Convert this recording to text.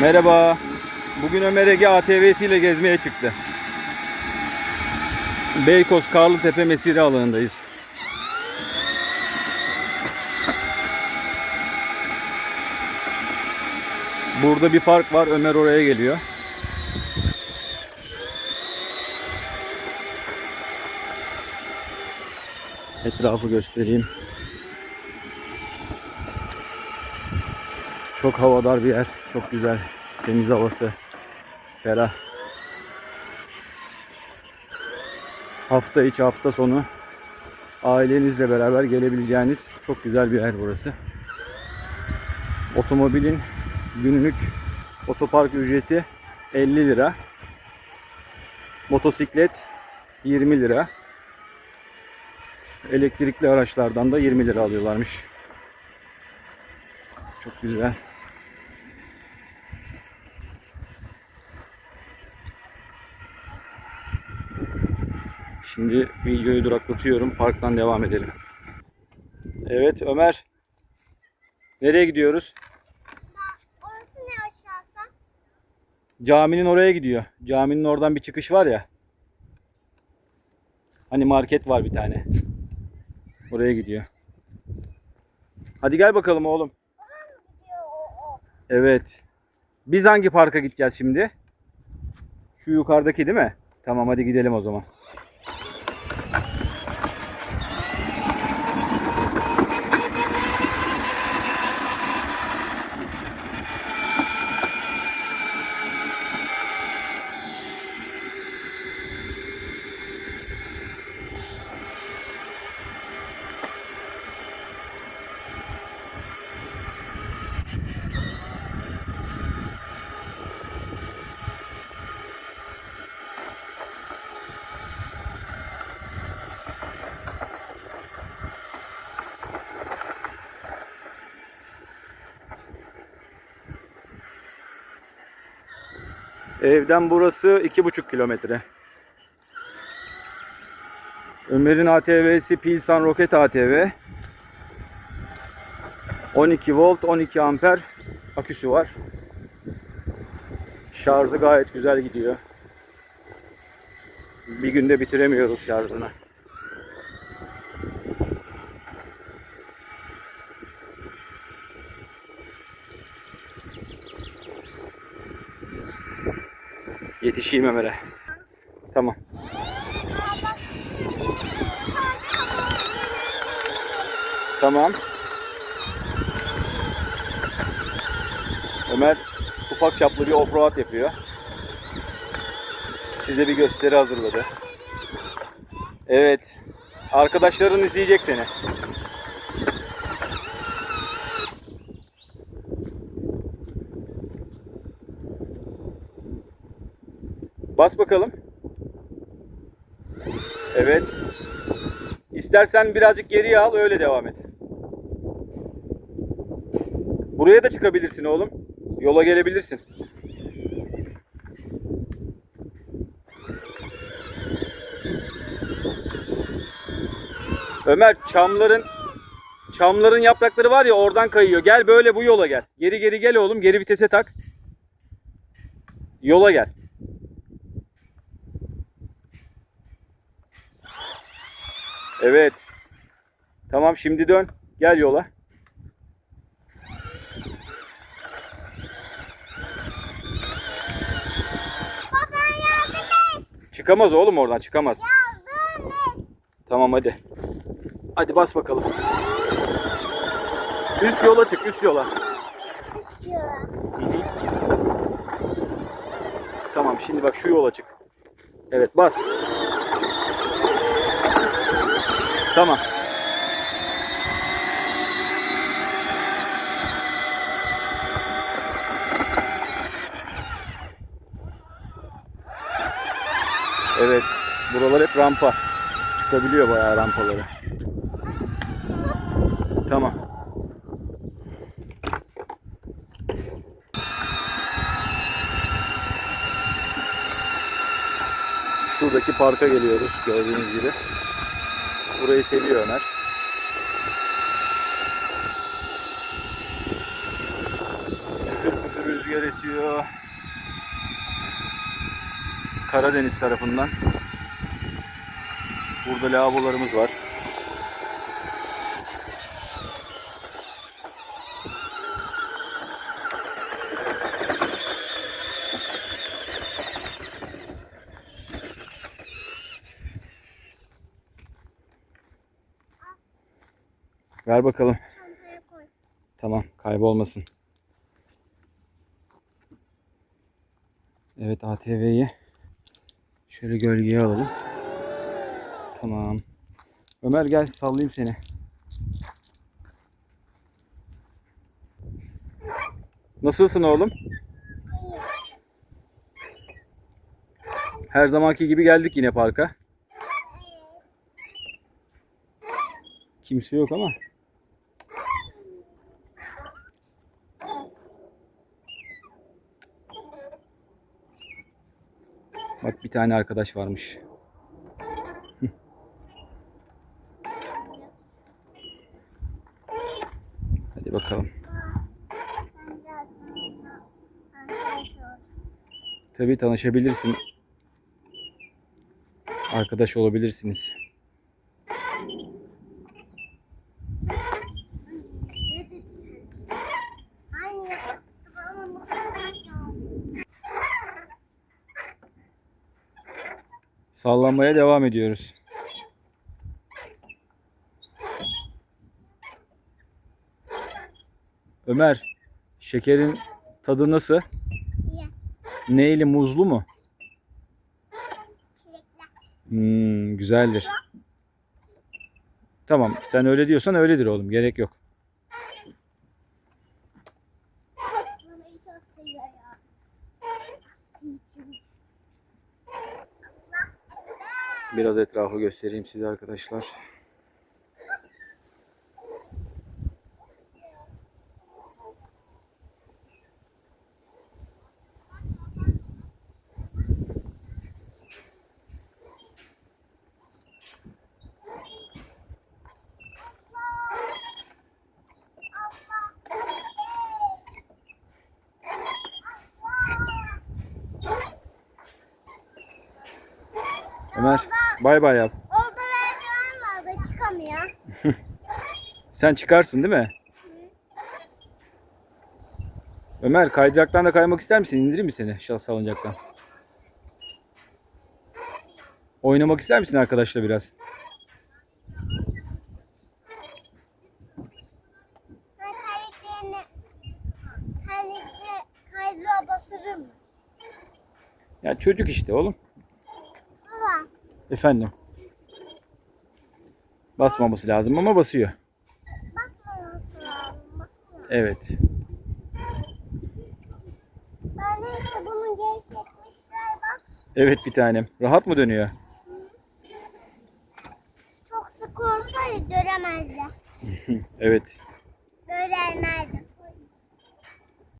Merhaba. Bugün Ömer Ege ATV'si ile gezmeye çıktı. Beykoz Karlıtepe Mesire alanındayız. Burada bir park var. Ömer oraya geliyor. Etrafı göstereyim. Çok havadar bir yer. Çok güzel. Temiz havası. Ferah. Hafta içi hafta sonu ailenizle beraber gelebileceğiniz çok güzel bir yer burası. Otomobilin günlük otopark ücreti 50 lira. Motosiklet 20 lira. Elektrikli araçlardan da 20 lira alıyorlarmış. Çok güzel. Şimdi videoyu duraklatıyorum. Parktan devam edelim. Evet Ömer. Nereye gidiyoruz? Orası ne aşağısı? Caminin oraya gidiyor. Caminin oradan bir çıkış var ya. Hani market var bir tane. Oraya gidiyor. Hadi gel bakalım oğlum. Oraya mı gidiyor o o? Evet. Biz hangi parka gideceğiz şimdi? Şu yukarıdaki değil mi? Tamam hadi gidelim o zaman. Evden burası iki buçuk kilometre. Ömer'in ATV'si Pilsan Roket ATV. 12 volt 12 amper aküsü var. Şarjı gayet güzel gidiyor. Bir günde bitiremiyoruz şarjını. Yetişeyim Ömer'e. Tamam. Tamam. Ömer ufak çaplı bir offroad yapıyor. Size bir gösteri hazırladı. Evet. Arkadaşların izleyecek seni. Bas bakalım. Evet. İstersen birazcık geriye al öyle devam et. Buraya da çıkabilirsin oğlum. Yola gelebilirsin. Ömer çamların çamların yaprakları var ya oradan kayıyor. Gel böyle bu yola gel. Geri geri gel oğlum. Geri vitese tak. Yola gel. Evet. Tamam şimdi dön. Gel yola. Baba yardım et. Çıkamaz oğlum oradan çıkamaz. Yardım et. Tamam hadi. Hadi bas bakalım. Üst yola çık üst yola. İstiyorum. Hı hı. Tamam şimdi bak şu yola çık. Evet bas. Tamam. Evet. Buralar hep rampa. Çıkabiliyor bayağı rampaları. Tamam. Şuradaki parka geliyoruz gördüğünüz gibi. Burayı seviyor Ömer. Püfür rüzgar rüzgar esiyor. Karadeniz tarafından. Burada lavabolarımız var. Ver bakalım. Çantaya koy. Tamam, kaybolmasın. Evet, ATV'yi şöyle gölgeye alalım. Tamam. Ömer gel sallayayım seni. Nasılsın oğlum? Her zamanki gibi geldik yine parka. Kimse yok ama. Bak bir tane arkadaş varmış. Hadi bakalım. Tabii tanışabilirsin. Arkadaş olabilirsiniz. Sallanmaya devam ediyoruz. Ömer, şekerin tadı nasıl? İyi. Neyli, muzlu mu? Hmm, güzeldir. Tamam, sen öyle diyorsan öyledir oğlum. Gerek yok. Paslamayı çok seviyor ya. Biraz etrafı göstereyim size arkadaşlar. Ömer, bay bay yap. Orada merdiven var da çıkamıyor. Sen çıkarsın değil mi? Ömer kaydıraktan da kaymak ister misin? İndireyim mi seni şah salıncaktan? Oynamak ister misin arkadaşla biraz? Ya çocuk işte oğlum. Efendim. Basmaması lazım ama basıyor. basmaması lazım. Basmıyor. Evet. Ben neyse bunu gevşetmişler bak. Evet bir tanem. Rahat mı dönüyor? Çok sık olsaydı göremezler. evet. Göremezdi